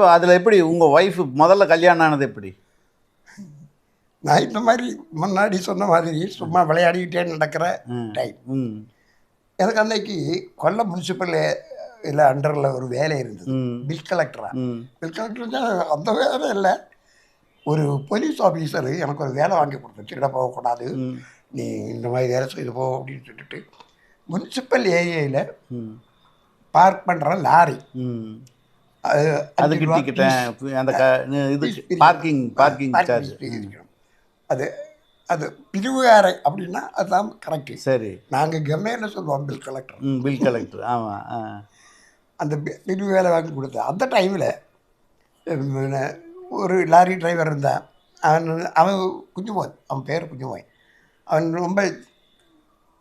இப்போ அதில் எப்படி உங்கள் ஒய்ஃப் முதல்ல கல்யாணம் ஆனது எப்படி? நான் இந்த மாதிரி முன்னாடி சொன்ன மாதிரி சும்மா விளையாடிக்கிட்டே நடக்கிற. டைம் ம். எனக்கு அன்னைக்கு கொல்லம் முனிசிபல் இல்லை அண்டரில் ஒரு வேலை இருந்தது. ம். பில் கலெக்டரா ம். பில் கலெக்டர் அந்த வேலை இல்லை. ஒரு போலீஸ் ஆஃபீஸர் எனக்கு ஒரு வேலை வாங்கி கொடுத்து திருட போகக்கூடாது நீ இந்த மாதிரி வேலை செய்து போ அப்படின்னு சொல்லிட்டு. முனிசிபல் ஏரியாவில் ம். பார்க் பண்ணுற லாரி. ம். அது கிட்டிக்கிட்டேன். அந்த இது. Parking parking charge. அது அது பிரிவுகாரை அப்படின்னா அதுதான் கரெக்டு சரி. நாங்கள் கம்மையில் சொல்லுவோம் பில் கலெக்டர் பில் கலெக்டர் ஆமாம் அந்த பிரிவு வேலை வாங்கி கொடுத்தேன் அந்த டைமில் ஒரு லாரி டிரைவர் இருந்தான் அவன் அவன் குஞ்சுமோன் அவன் பேர் குஞ்சுமோன். அவன் ரொம்ப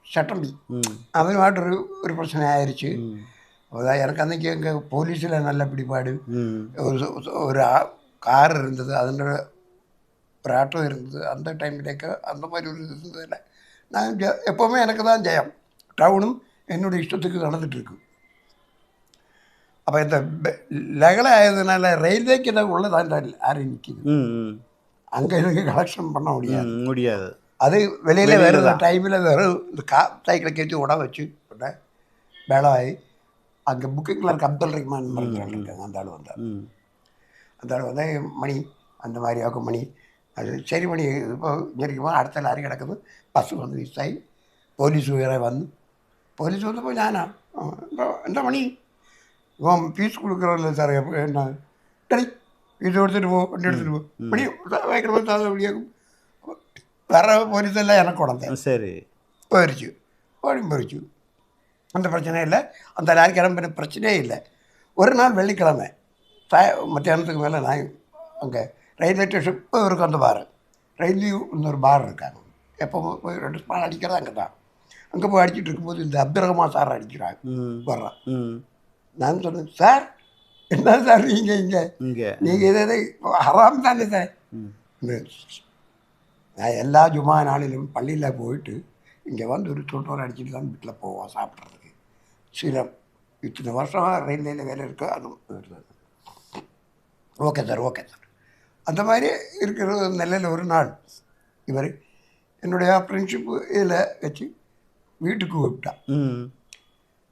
சட்டம்பி. ம். அவன் மாட்டு ஒரு ஒரு பிரச்சனை ஆயிடுச்சு அதான் எனக்கு அன்றைக்கி எங்கள் போலீஸில் நல்ல பிடிப்பாடு ஒரு ஒரு கார் இருந்தது அதில் ஒரு ஆட்டோ இருந்தது. அந்த டைம்லேக்க அந்த மாதிரி ஒரு இருந்ததில்ல நான் ஜெ எப்போவுமே எனக்கு தான் ஜெயம். டவுனும் என்னுடைய இஷ்டத்துக்கு நடந்துட்டு இருக்கு அப்போ இந்த லகலை ஆயதுனால ரயில்வேக்கு தான் உள்ளதான் லாரி நிற்கிது அங்கே எனக்கு கலெக்ஷன் பண்ண முடியாது. முடியாது. அது வெளியில் வேறு. டைமில் வெறும் இந்த கா சைக்கிளை கேட்டு உட வச்சு உடனே வேலாய் அங்கே புக்கிங்கில் இருக்க அப்துல் ரஹ்மான் மருத்துவர் இருக்காங்க அந்த ஆள் வந்தார் அந்த ஆள் வந்தால் மணி அந்த மாதிரி ஆக்கும் மணி அது சரி மணி இப்போ இங்கே அடுத்த லாரி கிடக்குது பஸ் வந்து மிஸ் ஆகி പോലീസ് വേറെ വന്നു പോലീസ് വന്നപ്പോൾ ഞാനാ എന്താ പണി ഇപ്പം ഫീസ് കൊടുക്കണമല്ലോ സാറേ എന്നാ ഡി ഫീസ് കൊടുത്തിട്ട് പോകും വണ്ടി എടുത്തിട്ട് പോകും പണി ഭയങ്കര വിളിയാക്കും വേറെ പോലീസല്ല എനക്കുടത്തെ ശരി പേരിച്ചു പണി പറിച്ചു அந்த பிரச்சனை இல்லை. அந்த லாரி கிளம்பின பிரச்சனையே இல்லை. ஒரு நாள் வெள்ளிக்கிழமை சாய மத்தியானத்துக்கு மேலே நான் அங்கே ரயில்வே ஸ்டேஷன் இப்போ இருக்கும் அந்த பார். ரயில்வே இன்னொரு பார் இருக்காங்க. எப்போ போய் ரெண்டு ஸ்பான் அடிக்கிறது அங்கே தான் அங்கே போய் அடிச்சிட்டு இருக்கும்போது இந்த அப்துல் ரஹ்மான் சார் அடிக்கிறாங்க ம். வர்றான். ம். நான் சொன்னேன் சார் என்ன சார் நீங்கள் இங்கே? இங்கே. நீங்கள் இதை ஹராம் தானே சார்? நான் எல்லா ஜுமா நாளிலும் பள்ளியில் போயிட்டு இங்கே வந்து ஒரு தொண்ணூறு அடிச்சுட்டு தான் வீட்டில் போவோம் சாப்பிட்றதுக்கு சில இத்தனை வருஷமாக ரயில்வேல வேலை இருக்கு? அதுவும் ஓகே சார் ஓகே சார். அந்த மாதிரி இருக்கிற நிலையில் ஒரு நாள் இவர் என்னுடைய ஃப்ரெண்ட்ஷிப்பு இதில் வச்சு வீட்டுக்கு கூப்பிட்டான்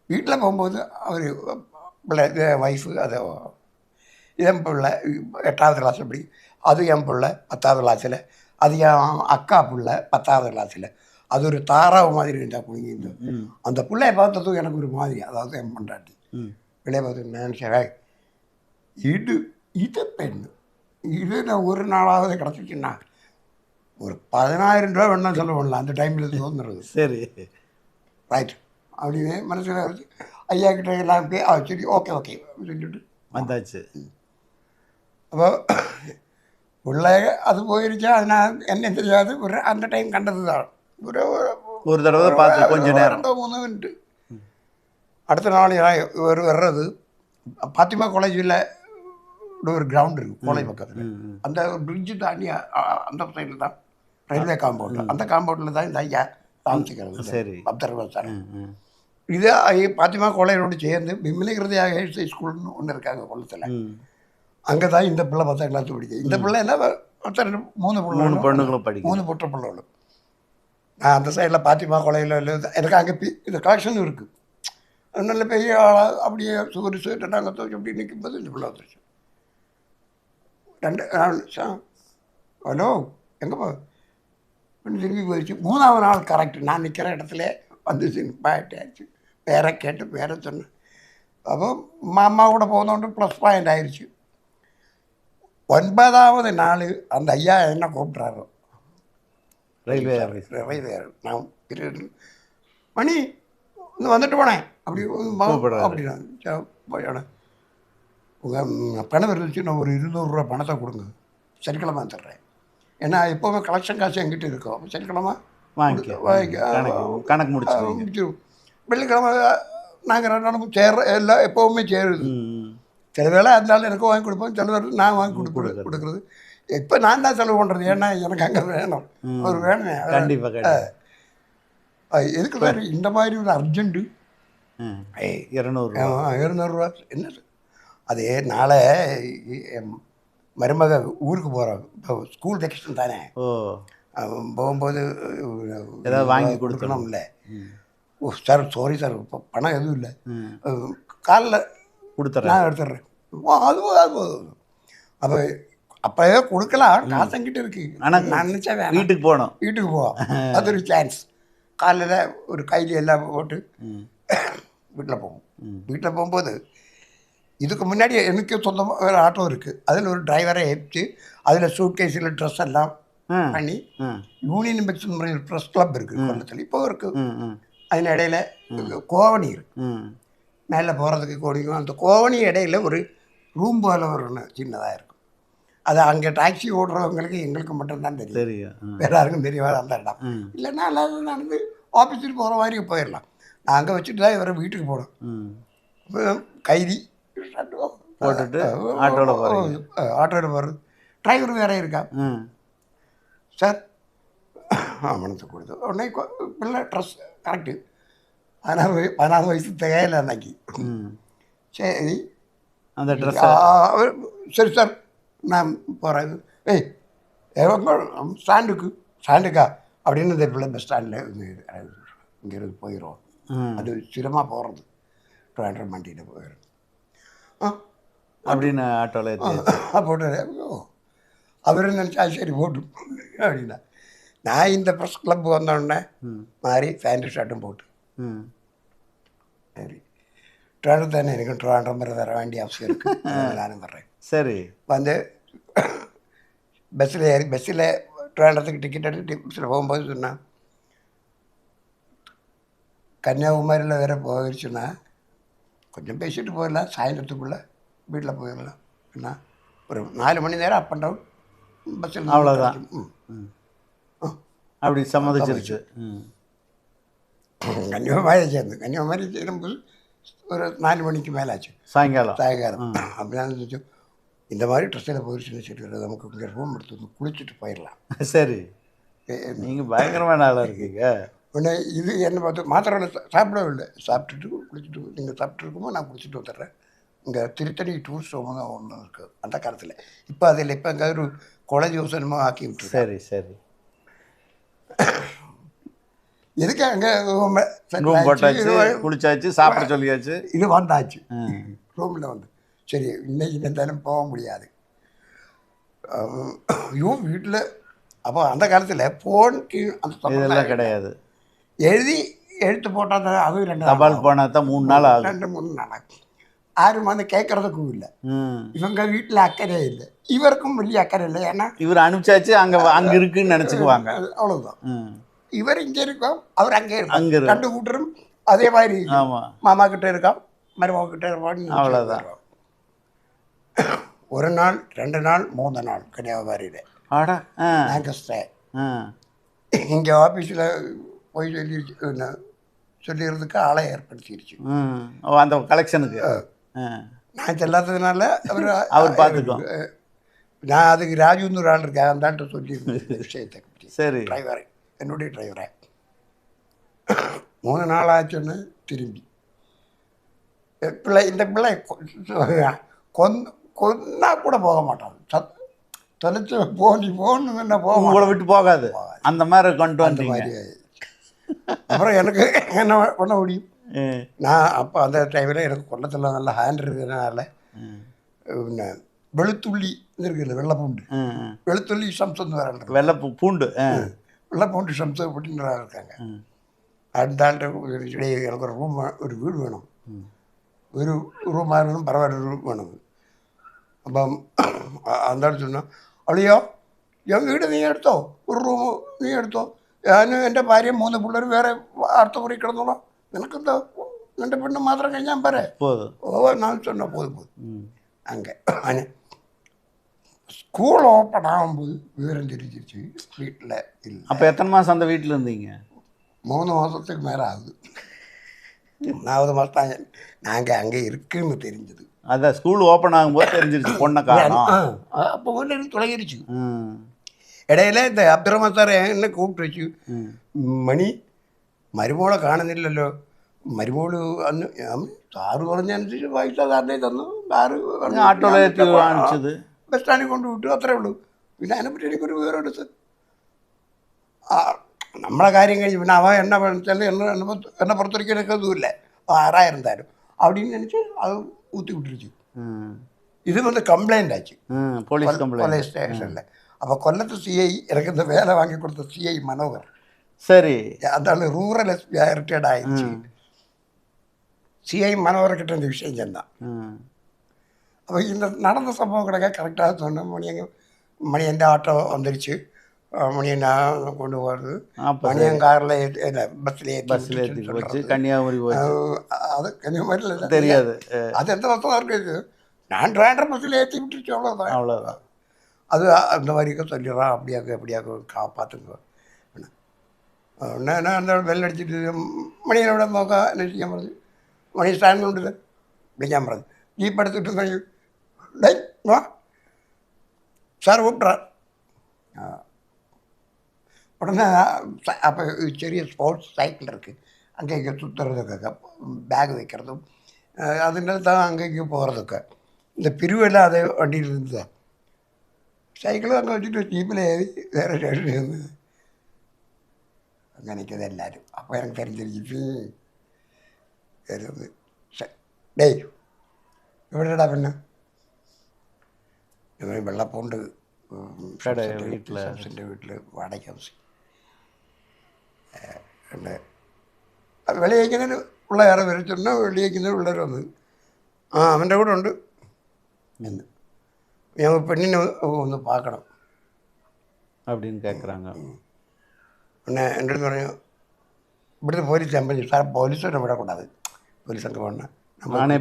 வீட்டில் போகும்போது அவர் பிள்ளை ஒய்ஃபு அது என் பிள்ளை எட்டாவது கிளாஸ் படி அது என் பிள்ளை பத்தாவது கிளாஸில் அது என் அக்கா பிள்ளை பத்தாவது கிளாஸில் அது ஒரு தாராவு மாதிரி இருந்தால் குடிங்க அந்த பிள்ளைய பார்த்ததும் எனக்கு ஒரு மாதிரி அதாவது என் பொண்டாட்டி. பிள்ளைய பார்த்து நினச்சேன் இது இது பெண். இது நான் ஒரு நாளாவது கிடச்சிச்சுன்னா ஒரு பதினாயிரம் ரூபா வேணா செலவு பண்ணலாம் அந்த டைமில் தோன்றுறது. சரி. ரைட் அப்படின்னு மனசில் வச்சு ஐயா கிட்ட எல்லாம் போய் சரி ஓகே ஓகே சொல்லிட்டு. வந்தாச்சு. அப்போ உள்ள அது போயிருச்சா? அதனால் என்ன தெரியாது. ஒரு அந்த டைம் கண்டது தான் ஒரு ஒரு தடவை பார்த்து கொஞ்ச நேரம். ரெண்டோ மூணு மினிட்டு அடுத்த நாள் இவர் வர்றது பாத்திமா காலேஜில் ஒரு கிரவுண்ட் இருக்குது கோலை பக்கத்தில். அந்த பிரிட்ஜு தாண்டி அந்த சைடில் தான் ரயில்வே காம்பவுண்ட் அந்த காம்பவுண்டில் தான் இந்த ஐயா தாமசிக்கிறது சரி. அப்தர்வர் சார். இது பாத்திமா கோலையோடு சேர்ந்து பிம்மிலி கிருதியாக ஹெல்த் ஸ்கூல்னு ஒன்று இருக்காங்க கொள்ளத்தில் ம். அங்கே தான் இந்த பிள்ளை பத்தாம் கிளாஸ் படிக்குது இந்த பிள்ளை ரெண்டு- மூணு மூணு பிள்ளை பொண்ணுங்களும் படிக்கும் மூணு பொட்ட பிள்ளைகளும். நான் அந்த சைடில் பாத்திமா கொலையில் எனக்கு அங்கே பி இந்த கலெக்ஷனும் இருக்குது நல்ல பெரிய ஆளாக அப்படியே சுகர் சுகர் நாங்கள் தோச்சு அப்படி நிற்கும்போது இந்த பிள்ளை வந்துருச்சு. ரெண்டு நாள் ஹலோ எங்கே போ? அப்படின்னு திரும்பி போயிடுச்சு. மூணாவது நாள் கரெக்ட் நான் நிற்கிற இடத்துல வந்துச்சு. பாயிட்டாச்சு பேரை கேட்டு பேரை சொன்னேன் அப்போ மாமா கூட போனோண்டு ப்ளஸ் பாயிண்ட் ஆயிடுச்சு ஒன்பதாவது நாள் அந்த ஐயா என்ன கூப்பிட்றாரோ? ரயில்வே ஆஃபீஸ் ரயில்வே நான் மணி இங்கே வந்துட்டு போனேன். அப்படி. அப்படின்னா உங்கள் பணம் இருந்துச்சு நான் ஒரு இருநூறுரூவா பணத்தை கொடுங்க. சனிக்கிழமை தர்றேன் ஏன்னா எப்போவுமே கலெக்ஷன் காசு என்கிட்ட இருக்கும். சனிக்கிழமை வாங்கிக்க. கணக்கு முடிச்சுருவீங்க முடிச்சிடும் வெள்ளிக்கிழமை நாங்கள் ரெண்டு நாளும் சேர்ற எல்லாம் எப்போவுமே சேருது. சில வேளை இருந்தாலும் எனக்கு வாங்கி கொடுப்போம் சில வேளை நான் வாங்கி கொடுக்குறது. கொடுக்கறது. இப்போ நான் தான் செலவு பண்ணுறது ஏன்னா எனக்கு அங்கே வேணும். அவர் வேணுமே. கண்டிப்பாக எதுக்கு சார் இந்த மாதிரி ஒரு அர்ஜென்ட்டு. ம். இரநூறு இருநூறுவா. என்ன சார் அது நாளை மருமக ஊருக்கு போகிறோம் இப்போ ஸ்கூல் வெக்கேஷன் தானே. ஓ. போகும்போது ஏதாவது வாங்கி கொடுக்கணும்ல. Oh sir sorry sir. இப்போ பணம் எதுவும் இல்லை. காலில் கொடுத்துட்றேன். நான் எடுத்துடுறேன். ஓ அது போதும், போதும் அப்போ அப்போவே கொடுக்கலாம் காசங்கிட்ட இருக்கு. ஆனா நான் நினச்சா வேணாம். வீட்டுக்கு போகணும். வீட்டுக்கு போவோம் அது ஒரு சான்ஸ் காலையில் ஒரு கையில் எல்லாம் போட்டு வீட்டில் போவோம். வீட்டில் போகும்போது இதுக்கு முன்னாடி எனக்கு சொந்தமாக ஒரு ஆட்டோ இருக்குது அதில் ஒரு டிரைவரை ஏற்றி அதில் சூட் கேஸில் ட்ரெஸ் எல்லாம் பண்ணி யூனியன் பெக்ஸ் ட்ரெஸ் கிளப் இருக்குது கொல்லத்தில் இப்போ இருக்குது அதன் இடையில கோவணி இருக்கு. மேலே போகிறதுக்கு கோணிக்கும் அந்த கோவணி இடையில ஒரு ரூம் போல ஒரு சின்னதாக இருக்கும் அது அங்கே டாக்ஸி ஓடுறவங்களுக்கு எங்களுக்கு மட்டும்தான் தெரியும். தெரியும். வேற யாருக்கும் தெரியாது அந்த இடம். இல்லைன்னா எல்லாரும் நடந்து ஆஃபீஸுக்கு போகிற மாதிரி போயிடலாம். நான் அங்கே வச்சுட்டு தான் இவரை வீட்டுக்கு போகணும். கைதி போட்டுட்டு ஆட்டோல போறீங்க. ஆட்டோவில் போகிறது டிரைவர் வேற இருக்கா? சார் மனசு கொடுத்து. உடனே பிள்ளை ட்ரெஸ் கரெக்டு பதினாறு வய பதினாறு வயசு தேவையில்லை அன்னைக்கு. சரி. அந்த ட்ரெஸ் சரி சார் நான் போகிறேன் ஏய் ஸ்டாண்டுக்கு ஸ்டாண்டுக்கா? அப்படின்னு இந்த பிள்ளை பஸ் ஸ்டாண்டில் இங்கேருந்து போயிடும் அது சிரமமாக போகிறது ட்ராண்டர் வண்டியில் போயிடும் ஆ அப்படின்னு ஆட்டோவில் போட்டு ஓ அவர் நினச்சா சரி போட்டு. அப்படின்னா நான் இந்த ப்ரெஸ் கிளப் வந்தோடனே மாறி பேண்ட்டு ஷர்ட்டும் போட்டு. ம். சரி. ட்ராண்டர் தானே எனக்கு ட்ராண்டர் மாதிரி வர வேண்டிய அவசியம் இருக்குது நானும் வர்றேன். சரி. வந்து பஸ்ஸில் ஏறி பஸ்ஸில் ட்ராண்டத்துக்கு டிக்கெட் எடுத்து பஸ்ஸில் போகும்போது சொன்னான் கன்னியாகுமரியில் வேற போயிடுச்சுன்னா கொஞ்சம் பேசிட்டு போயிடலாம் சாயந்தரத்துக்குள்ளே வீட்டில் போயிடலாம் என்ன ஒரு நாலு மணி நேரம் அப் அண்ட் டவுன் பஸ்ஸில் ம். அப்படி சம்மதிச்சிருச்சு. கன்னியாகுமரி சேர்ந்து கன்னியாகுமரி சேரும்போது ஒரு நாலு மணிக்கு மேலே ஆச்சு சாயங்காலம். சாயங்காலம் அப்படிதான் இருந்துச்சு. இந்த மாதிரி ட்ரெஸ்ஸில் போயிடுச்சுன்னு சரி நமக்கு இங்கே ரூம் எடுத்து வந்து குளிச்சுட்டு போயிடலாம். சரி. நீங்கள் பயங்கரமான ஆளாக இருக்கீங்க. உடனே இது என்ன பார்த்து மாத்திரை சாப்பிடவே இல்லை. சாப்பிட்டுட்டு குளிச்சுட்டு நீங்கள் சாப்பிட்ருக்குமோ நான் குளிச்சுட்டு வந்துடுறேன். இங்கே திருத்தணி டூரிஸ்ட் ஹோம் தான் ஒன்று இருக்குது அந்த காலத்தில். இப்போ அதில் இப்போ அங்கே ஒரு காலேஜ் யோசனமாக ஆக்கி விட்டுருக்கேன் சரி சரி. எதுக்கு அங்கே ரூம் போட்டாச்சு குளிச்சாச்சு சாப்பிட சொல்லியாச்சு. இது வந்தாச்சு. ரூமில் வந்து சரி இன்னைக்கு இருந்தாலும் போக முடியாது. ஐயோ வீட்டில் அப்போ அந்த காலத்தில் ஃபோனுக்கு அந்த இதெல்லாம் கிடையாது. எழுதி எழுத்து போட்டால் தான் அதுவும் ரெண்டு தபால் போனால் தான் மூணு நாள் ஆகும். ரெண்டு மூணு நாள் ஆகும். யாரும் வந்து கேட்கறதுக்கும் இல்லை. இவங்க வீட்டில் அக்கறை இல்லை. இவருக்கும் வெளியே அக்கறை இல்லை. ஏன்னா இவர் அனுப்பிச்சாச்சு அங்கே அங்கே இருக்குன்னு நினச்சிக்குவாங்க. ம். இவர் இங்கே இருக்கோம் அவர் அங்கே அங்க இருக்கும். இரு- ரெண்டு கூட்டரும் அதே மாதிரி மாமா கிட்ட இருக்கான் மருமக கிட்ட இருப்பான்னு அவ்வளவுதான். ஒரு நாள் ரெண்டு நாள் மூணு நாள் கன்னியாகுமரியில் ஆடா ஆ. நாங்கள் ஸ்டே ஆ. இங்கே ஆஃபீஸில் போய் என்ன சொல்லிடுறதுக்கு ஆளை ஏற்படுத்திடுச்சு அந்த கலெக்ஷனுக்கு நான் செல்லாததுனால அவர் அவர் பார்த்துக்கும். நான் அதுக்கு ராஜுன்னு ஒரு ஆள் இருக்கேன் அந்த சொல்லியிருந்தேன் விஷயத்தை பற்றி சரி. டிரைவரை என்னுடைய டிரைவரை மூணு நாள் ஆச்சுன்னு திரும்பி. பிள்ளை இந்த பிள்ளை கொ- கொன் கொன்னா கூட போக மாட்டான். சத் தொலைச்சு போ நீ போகணும் என்ன போக உங்களை விட்டு போகாது. அந்த மாதிரி கொண்டு வந்தீங்க. மாதிரி அப்புறம் எனக்கு என்ன பண்ண முடியும்? நான் அப்போ அந்த டைமில் எனக்கு கொல்லத்தில் நல்ல ஹேண்ட் இருக்கிறதுனால வெளுத்துள்ளி இருக்குல்ல வெள்ளை பூண்டு. வெளுத்துள்ளி வேற இருக்கு வெள்ளை பூண்டு வெள்ளை பூண்டு சம்சன் அப்படின்னு இருக்காங்க. அந்த இடையே எனக்கு ஒரு ரூம் ஒரு வீடு வேணும். ஒரு ரூமாக வேணும் பரவாயில்ல ரூம் வேணும். அப்போ அ- அந்த ஆள் சொன்னான் അളിയോ ഞാൻ വീട് നീ എടുത്തോ ഒരു റൂം നീ എടുത്തോ ഞാൻ എൻ്റെ ഭാര്യയും മൂന്ന് പിള്ളേർ വേറെ അടുത്ത മുറി കിടന്നോളാം നിനക്കെന്താ നിൻ്റെ പെണ്ണ് മാത്രം കഴിഞ്ഞാൽ പോരെ போதும் ഓ ഞാൻ சொன்ன போதும் போதும் ம். அங்கே ஆனால் ஸ்கூல் ஓப்பன் ஆகும்போது விவரம் தெரிஞ்சிருச்சு வீட்டில் இல்லை அப்போ எத்தனை மாதம் அந்த வீட்டில் இருந்தீங்க மூணு மாதத்துக்கு மேலே ஆகுது மூணாவது மாதம் தான் நாங்கள் அங்கே இருக்குன்னு தெரிஞ்சது அதான் ஸ்கூல் ஓப்பன் ஆகும்போது தெரிஞ்சிருச்சு பொண்ணை காரணம் அப்போ ஒன்று எனக்கு தொலைகிருச்சு ம் ഇടയിലെ ഇത് അബ്ദുറഹ്മാൻ സാറെ എന്നെ കൂപ്പിട്ട് വെച്ചു ம் മണി മരുമോളെ കാണുന്നില്ലല്ലോ മരുമോള് അന്ന് ഞാൻ സാറ് പറഞ്ഞനുസരിച്ച് പൈസ സാറിനെ തന്നു സാറ് പറഞ്ഞു, ആട്ടോയിൽ ഞാൻ ഏറ്റി വിട്ടപ്പോൾ, ആ, കാണിച്ചത് ബസ് സ്റ്റാൻഡിൽ കൊണ്ട് വിട്ടു അത്രേ ഉള്ളൂ പിന്നെ അതിനെപ്പറ്റി എനിക്കൊരു വിവരം എടുത്ത് ആ നമ്മളെ കാര്യം കഴിഞ്ഞ് പിന്നെ അവൻ എന്നെ വിളിച്ചാൽ എന്നെ എന്നെ പുറത്ത് എന്നെ പുറത്തിരിക്കാനൊക്കെ ഒന്നുമില്ല ആറായിരം ஊற்றி விட்டுருச்சு. இது வந்து கம்ப்ளைண்ட் ஆச்சு. போலீஸ் போலீஸ் ஸ்டேஷனில் அப்போ கொல்லத்து சிஐ எனக்கு இந்த வேலை வாங்கி கொடுத்த சிஐ மனோகர். சரி. அதால ரூரல் எஸ்பியாக ரிட்டையர்ட் ஆயிடுச்சு. சிஐ மனோகர்கிட்ட இந்த விஷயம் சொன்னான். அப்போ இந்த நடந்த சம்பவம் கிடக்க கரெக்டாக சொன்ன மணி எங்கள் மணி எந்த ஆட்டோ வந்துருச்சு. அஹ் மணியை நான் கொண்டு போகிறது அப்போ மணியன் காரில் இல்லை பஸ்ஸில் ஏற்றி பஸ்ஸில் ஏற்றி போச்சு கன்னியாகுமரி போச்சு அது கன்னியாகுமரியில் தெரியாது அது எந்த வருஷம் இருக்குது நான் ட்ராண்டர் பஸ்ஸில் ஏற்றி விட்டுருச்சு அவ்வளோதான் அவ்வளோதான் அது அந்த மாதிரிக்க சொல்லிடுறான் அப்படியாக்க எப்படியாக்க காப்பாற்றுங்க உடனே நான் அந்த வெள்ள அடிச்சுட்டு மணியனோட നോക്കാം என்ன ചെയ്യാൻ പറഞ്ഞു മണി സ്റ്റാൻഡിലുണ്ട് വിളിക്കാൻ പറഞ്ഞു ജീപ്പ് എടുത്തിട്ട് കഴിഞ്ഞു ഡേ വാ സാർ കൂപ്പിട്രാ உடனே அப்போ ചെറിയ ஸ்போர்ட்ஸ் சைக்கிள் இருக்குது அங்கேயும் சுற்றுறதுக்கு பேக் வைக்கிறதும் அஹ் അതിൻ്റെ தான் அங்கேயும் போகிறதுக்கு இந்த பிரிவெல்லாம் அதே வண்டியில் இருந்தது സൈക്കിൾ അങ്ങ് വെച്ചിട്ട് ജീപ്പിൽ ഏറി വേറെ സ്റ്റേഷനിൽ നിന്ന് അങ്ങനെയൊക്കെ എല്ലാവരും അപ്പോൾ എനിക്ക് തിരിച്ചിരിച്ചു ഡേയ് എവിടെടാ പിന്നെ ഇവർ വെള്ളപ്പോണ്ട് കട വീട്ടില്. ഷംസിൻ്റെ വീട്ടിൽ വാടക താമസിക്കും പിന്നെ വെളിയിക്കുന്നതിന് പിള്ളേറെ വരച്ചിട്ടുണ്ട് വെളിയേക്കുന്നതിന് പിള്ളേർ വന്ന്. ആ അവന്റെ കൂടെ ഉണ്ട്. എന്ന് ഞങ്ങൾ പെണ്ണിനെ ഒന്ന് പാക്കണം. அப்படின்னு கேட்குறாங்க உடனே എന്റെ അടുത്ത് പറഞ്ഞു ഇവിടുത്തെ പോലീസ് ചെമ്പതി സാർ പോലീസോട് ഇവിടെ കൂടാതെ പോലീസ് സംഘമാണ് நானே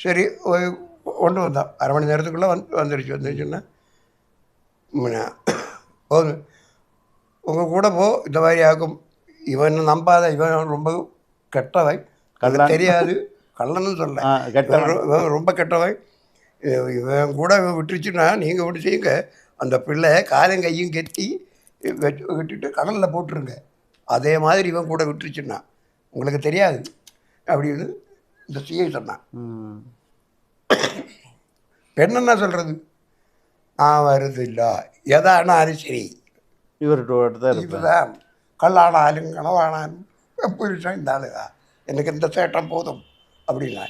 ശരി കൊണ്ടു വന്ന അരമണി നേരത്തേക്കുള്ള വന്ന് വന്നിരിച്ചു എന്ന് വെച്ചിട്ടുണ്ടെങ്കിൽ പിന്നെ உங்கள் கூட போ இந்த மாதிரி ஆகும். இவன் நம்பாத இவன் ரொம்ப கெட்டவன். கள்ளன். தெரியாது. கள்ளன்னு சொல்ல. ரொம்ப கெட்டவன். இவன் கூட இவன் விட்டுருச்சுன்னா நீங்கள் விட்டு செய்யுங்க அந்த பிள்ளை காலும் கையும் கெட்டி வெச்சு விட்டுட்டு கடலில் போட்டுருங்க. அதே மாதிரி இவன் கூட விட்டுருச்சுன்னா உங்களுக்கு தெரியாது. அப்படின்னு இந்த சிஐ சொன்னான். பெண் என்ன சொல்கிறது நான் வருதில்ல. எதானாலும் சரி. இவர்கிட்ட தான் இருப்பேன் இதுதான் கல்லானாலும் கனவானாலும் புருஷன் இந்த ஆளுதா எனக்கு இந்த சேட்டம் போதும் அப்படின்னா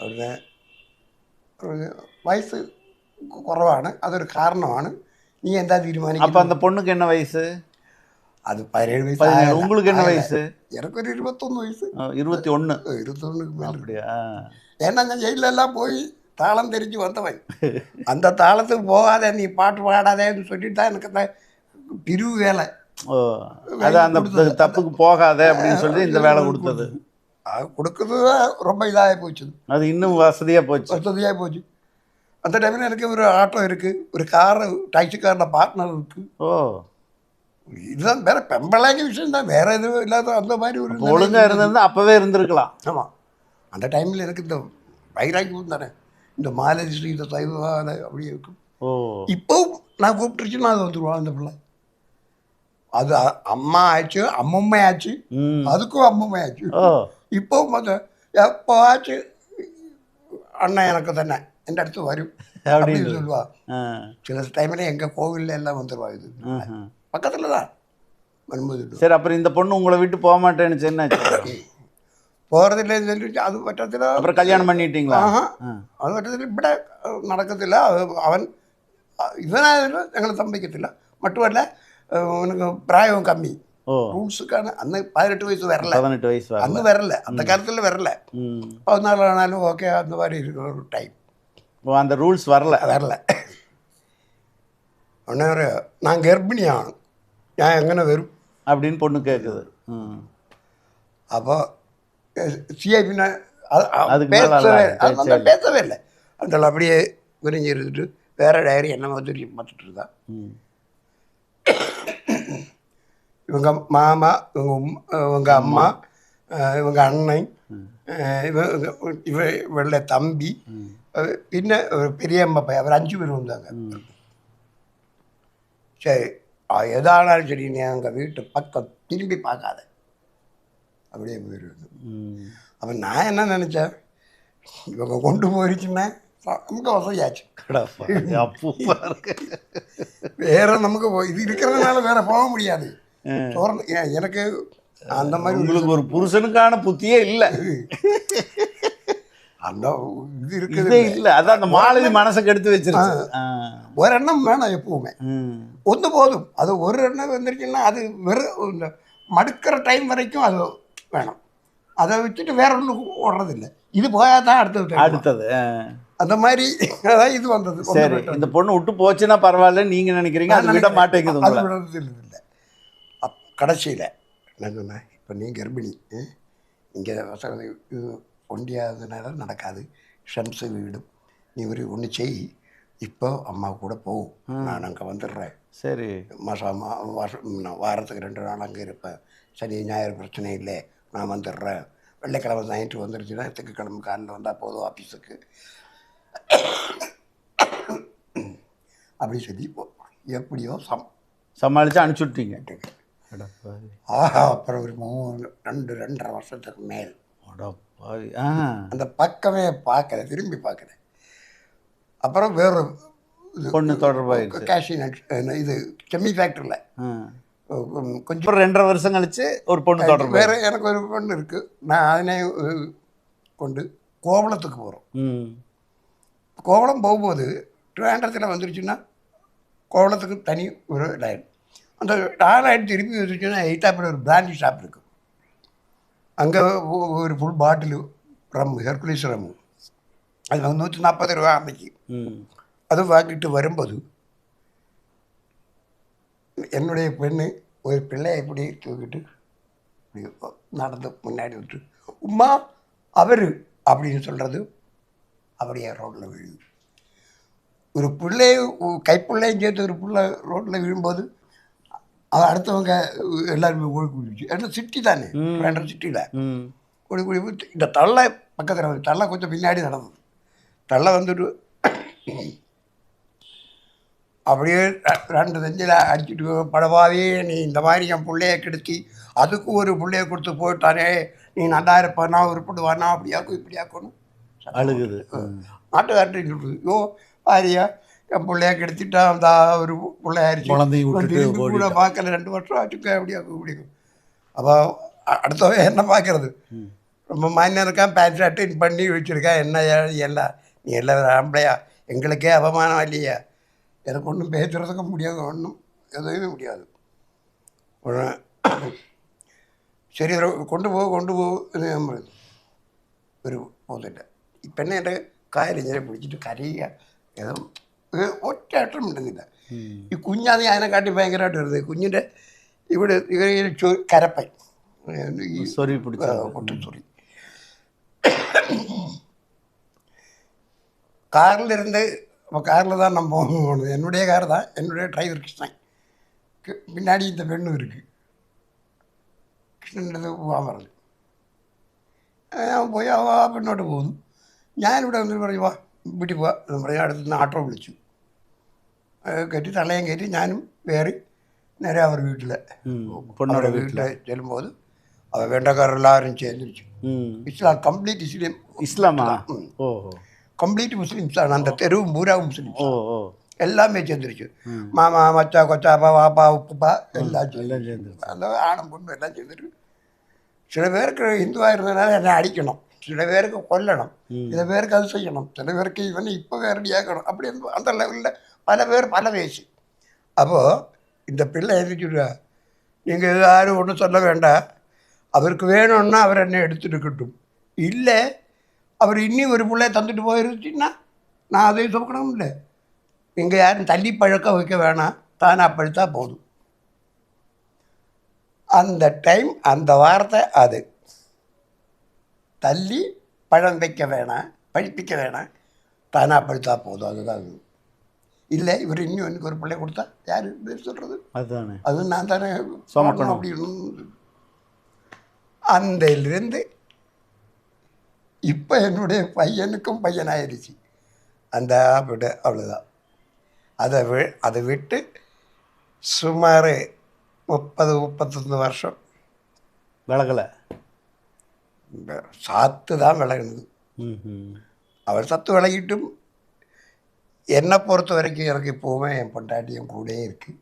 അവിടെ ഒരു വയസ്സ് കുറവാണ് അതൊരു കാരണമാണ് നീ എന്താ அப்போ തീരുമാനിക്കുന്നത് அந்த பொண்ணுக்கு என்ன வயசு അത് പതിനേഴ് വയസ്സ് பதினேழு ആയല്ല. உங்களுக்கு என்ன ആയല്ല. வயசு എനിക്കൊരു ഇരുപത്തൊന്ന് വയസ്സ് ஆ, இருபத்தி ஒன்று ഇരുപത്തൊന്ന് മേലെ அப்படியா ஏன்னா நான் ஜெயிலெல்லாம் போய் தாளம் தெரிஞ்சு வந்தவன் அந்த தாளத்துக்கு போகாத நீ பாட்டு பாடாதேன்னு சொல்லிட்டு தான் எனக்கு அந்த பிரிவு வேலை. அது அந்த தப்புக்கு போகாத அப்படின்னு சொல்லி இந்த வேலை கொடுத்தது. அது கொடுக்குறது ரொம்ப இதாக போச்சு. அது இன்னும் வசதியாக போச்சு. வசதியாக போச்சு. அந்த டைமில் எனக்கு ஒரு ஆட்டோ இருக்குது ஒரு காரு டாக்ஸிக்காரில் பார்ட்னர் இருக்குது ஓ. இதுதான் வேற பெம்பளைங்க விஷயம் தான். வேற எதுவும் இல்லாத அந்த மாதிரி ஒரு அப்போ ஒழுங்கா இருந்திருந்தா அப்பவே இருந்திருக்கலாம். ஆமாம் அந்த டைமில் எனக்கு இந்த வைராக்கியம் தானே. இந்த மாலதி ஸ்ரீ இந்த சைவால அப்படி இருக்கும். ஓ. இப்போவும் நான் கூப்பிட்டுருச்சுன்னா அது வந்துடுவான் அந்த பிள்ளை. அது அ- அம்மா ஆச்சு அம்மம்மை ஆச்சு ம் அதுக்கும் அம்மம்மை ஆச்சு ஓ இப்போவும் அது எப்போ ஆச்சு அண்ணன் எனக்கு தானே എൻ്റെ അടുത്ത് വരും அப்படின்னு அப்படின்னு சொல்லுவா ஆ சில டைமில் எங்கள் கோவிலில் எல்லாம் வந்துடுவா இது ம்ஹும். பக்கத்தில் தான் வரும்போது சரி அப்புறம் இந்த பொண்ணு உங்களை விட்டு போக மாட்டேன்னு என்னாச்சு போகிறதில்லைன்னு சொல்லிட்டு அது പറ്റത്തില്ല அப்புறம் கல்யாணம் பண்ணிட்டீங்களா ആഹാ ஆ. അത് പറ്റത്തില്ല ഇവിടെ അഹ് നടക്കത്തില്ല അത് അവൻ അഹ് ഇവനായാലും ഞങ്ങൾ സമ്മതിക്കത്തില്ല മറ്റുമല്ല അഹ് അവനക്ക് പ്രായവും കമ്മി ஓ റൂൾസൊക്കെയാണ് അന്ന് പതിനെട്ട് വയസ്സ് വരല பதினெட்டு வயசு வரல അന്ന് വരല അന്ന കാലത്തിൽ വരല ம் പതിനാലാണാലും ഓക്കെ അന്ന് மாதிரி இருக்கிற ஒரு டைம் ஓ அந்த ரூல்ஸ் வரல വരല ഉടനെ പറയാ ഞാൻ ഗർഭിണിയാണ് ഞാൻ എങ്ങനെ വരും அப்படின்னு பொண்ணு கேட்குது ம் അപ്പോൾ സി ഐ പിന്നെ அது அதுக்கு மேல பேசவே இல்ல, அது பேச்சே வந்து பேசவே இல்லை அந்த அப்படியே விரிஞ்சு இருந்துட்டு வேற டைரி என்ன மாதிரி பார்த்துட்டு இருந்தா ம் இவங்க மாமா இவங்க இவங்க அம்மா இவங்க அண்ணன் அஹ் இவ இவ- இவ இவளுடைய தம்பி. பின்ன ஒரு பெரியம்மா பையன் அவர் அஞ்சு பேர் வந்தாங்க. சரி எதானாலும் சரி நீ அங்கே வீட்டு பக்கம் திரும்பி பார்க்காத. அப்படியே போயிடுவது. அப்போ நான் என்ன நினச்சேன்? இவங்க கொண்டு போயிருச்சுன்னா நமக்கு வசதியாச்சு. வேற நமக்கு இது இருக்கிறதுனால வேற போக முடியாது. எனக்கு அந்த மாதிரி உங்களுக்கு ஒரு புருஷனுக்கான புத்தியே இல்ல. அந்த இது இருக்குது. இல்ல. அதான் அந்த மாலதி மனசை கெடுத்து வச்சிருச்சு. ஆ. ஒரு எண்ணம் வேணாம் எப்பவுமே. ஒன்று போதும். அது ஒரு எண்ணம் வந்துருச்சுன்னா அது வெறும் இந்த மடுக்கிற டைம் வரைக்கும் அது வேணும். அதை வச்சுட்டு வேற ஒன்றும் ஓடுறதில்லை. இது போயால் தான் அடுத்தது. அடுத்தது. அந்த மாதிரி அதான் இது வந்தது. சரி. இந்த பொண்ணு விட்டு போச்சுன்னா பரவாயில்ல நீங்க நினைக்கிறீங்க. அது விட மாட்டேங்குது அது விடுறது இல்லை. கடைசியில் நான் சொன்னேன் இப்போ நீ கர்ப்பிணி இங்கே ஒண்டியாததுனால நடக்காது. ஷம்ஸு வீடும். நீ ஒரு ஒன்று செய். இப்போ அம்மா கூட போ. நான் அங்கே வந்துடுறேன். சரி. மாதம் வருஷம் நான் வாரத்துக்கு ரெண்டு நாள் அங்கே இருப்பேன். சனி ஞாயிறு பிரச்சனை இல்லை. நான் வந்துடுறேன். வெள்ளிக்கிழமை நைட்டு வந்துருச்சுன்னா திங்கக்கிழமை காலையில் வந்தால் போதும் ஆஃபீஸுக்கு அப்படி சொல்லி எப்படியோ சம் சமாளிச்சு அனுப்பிச்சு விட்டீங்க அடப்பாவி. ஆஹா அப்புறம் ஒரு மூணு ரெண்டு ரெண்டரை வருஷத்துக்கு மேல். அந்த பக்கமே பார்க்கல திரும்பி பார்க்கல. அப்புறம் வேறு பொண்ணு தொடர்பாயிருச்சு. கேஷி இது செம்மி ஃபேக்டரியில். கொஞ்சம் ரெண்டரை வருஷம் கழிச்சு ஒரு பொண்ணு தொடர்பு வேறு எனக்கு ஒரு பொண்ணு இருக்குது நான் அதனை கொண்டு கோவளத்துக்கு போகிறோம் கோவளம் போகும்போது ட்ரிவாண்டத்தில் வந்துருச்சுன்னா கோவளத்துக்கு தனி ஒரு லைன் அந்த லைன் திருப்பி வந்துருச்சுன்னா எயிட்டாப்பில் ஒரு பிராண்டி ஷாப் இருக்கும் அங்கே ஒரு full bottle rum Hercules rum அது வந்து நூற்றி நாற்பது ரூபா அன்னைக்கு. அது வாங்கிட்டு வரும்போது என்னுடைய பெண்ணு ஒரு பிள்ளையை இப்படி தூக்கிட்டு நடந்து முன்னாடி விட்டு உம்மா அவரு அப்படின்னு சொல்கிறது அப்படியே ரோட்டில் விழுது. ஒரு பிள்ளைய கைப்பிள்ளையும் சேர்த்து ஒரு பிள்ளை ரோட்டில் விழும்போது அது அடுத்தவங்க எல்லாருமே ஓடி குடிச்சு. ஏன்னா சிட்டி தானே. வேண்ட சிட்டியில் ஓடி கூடி இந்த தள்ளை பக்கத்தில் வந்து தள்ளை கொஞ்சம் பின்னாடி நடந்தது. தள்ளை வந்துட்டு அப்படியே ரெண்டு நெஞ்சில் அடிச்சுட்டு படவாவே நீ இந்த மாதிரி என் பிள்ளைய கெடுத்தி அதுக்கு ஒரு பிள்ளைய கொடுத்து போயிட்டானே. நீ நல்லா இருப்பானா உருப்பிடுவானா அப்படியாக்கும் இப்படியாக்கணும் அழுகுது. ம். நாட்டுக்காரன் சொல்லுது யோ பாரியா என் பிள்ளைய கெடுத்துட்டான் அந்த ஒரு பிள்ளையாயிருச்சு குழந்தையும் இவன் விட்டுட்டு திரும்பி கூட பார்க்கல ரெண்டு வருஷம் ஆச்சுக்க அப்படியாக்கும் இப்படியாக்கும் அப்போ அ- அடுத்தவன் என்ன பார்க்கறது ரொம்ப மானியம் இருக்கான் பேண்ட் ஷர்ட்டு பண்ணி வச்சுருக்கான் என்ன ஏ- எல்லாம் நீ எல்லாம் ஆம்பளையா எங்களுக்கே அவமானம் இல்லையா எனக்கு ஒன்றும் பேசுறதுக்கு முடியாது ஒன்றும் எதுவுமே முடியாது உடனே சரி ஒரு- கொண்டு போ கொண்டு പോ എന്ന് ഞാൻ പറഞ്ഞു ഒരു പോന്നിട്ട് ഈ പെണ്ണേൻ്റെ കാലിങ്ങനെ പിടിച്ചിട്ട് കരയുക ഏതോ ഒരു ഒറ്റയാട്ടം ഉണ്ടെന്നില്ല ഈ കുഞ്ഞാന്ന് അതിനെക്കാട്ടി ഭയങ്കരമായിട്ട് വരുന്നത് കുഞ്ഞിൻ്റെ ഇവിടെ ഇങ്ങനെ ചൊ കരപ്പൻ ഈ சொறி பிடிச்ச கொட்டுச்சொறி காரில் இருந்து இப்போ காரில் தான் நம்ம போகணும் என்னுடைய கார் தான் என்னுடைய டிரைவர் கிருஷ்ணன் கி- பின்னாடி இந்த பெண்ணும் இருக்குது கிருஷ்ணன் പോകാൻ പറഞ്ഞു ഞാൻ പോയി അവ ആ പെണ്ണോട്ട് പോകുന്നു ഞാനിവിടെ വന്നിട്ട് പറഞ്ഞു വാ വീട്ടിൽ പോവാ എന്ന് പറഞ്ഞ് അടുത്ത് നിന്ന് ആട്ടോ വിളിച്ചു അത് കയറ്റി തള്ളയും കയറ്റി ഞാനും കയറി നേരെ അവർ വീട്ടിൽ ம் பொண்ணோட അവരുടെ வீட்டில் വീട്ടിൽ ചെല്ലുമ്പോൾ അവ വേണ്ടക്കാരെല്ലാവരും ചേർന്നിരിച്ചു ம் இஸ்லாம் கம்ப்ளீட் இஸ்லீம் இஸ்லாமா ஓ கம்ப்ளீட் முஸ்லீம்ஸ் தான் அந்த தெருவு பூரா முஸ்லீம்ஸ் ஓ ஓ எல்லாமே சேர்ந்துருச்சு மாமா மச்சா கொச்சாப்பா வாப்பா உப்புப்பா எல்லாம் சேர்ந்து எல்லாம் சேர்ந்து அந்த ஆணும் பொண்ணு எல்லாம் சேர்ந்துருக்கு சில பேருக்கு இந்துவாக இருந்ததுனால என்னை அடிக்கணும் சில பேருக்கு கொல்லணும் சில பேருக்கு அது செய்யணும் சில பேருக்கு இவன் இப்போ வேறடியாக்கணும் அப்படி அந்த- அந்த லெவலில் பல பேர் பல வயசு அப்போது இந்த பிள்ளை எழுதிச்சுடுவா நீங்கள் யாரும் ஒன்றும் சொல்ல வேண்டாம். அவருக்கு வேணும்னா அவர் என்ன எடுத்துட்டு இல்லை அவர் இன்னி ஒரு பிள்ளைய தந்துட்டு போயிருச்சுன்னா நான் அதையும் சொல்லணும் இல்லை. நீங்கள் யாரும் தள்ளி பழக்க வைக்க வேணாம். தானாக அப்படித்தா போதும். அந்த டைம் அந்த வார்த்தை அது. தள்ளி பழம் வைக்க வேணாம் படிப்பிக்க வேணாம். தானாக பழுத்தா போதும். அதுதான் அது. இல்லை இவர் இன்னும் எனக்கு ஒரு பிள்ளை கொடுத்தா யார் பேர் சொல்கிறது அதுதானே. அது நான் தானே சுமக்கணும். அப்படின்னு. அந்திலிருந்து இப்போ என்னுடைய பையனுக்கும் பையனாயிருச்சு. அந்த விட அவ்வளோதான் அதை வி அதை விட்டு சுமார் முப்பது முப்பத்தொன்று வருஷம். விலகலை? சாத்து தான் விலகுனது அவர் சத்து விலகிட்டும். என்னை பொறுத்த வரைக்கும் எனக்கு இப்போவுமே என் பொண்டாட்டி என் கூடயே இருக்குது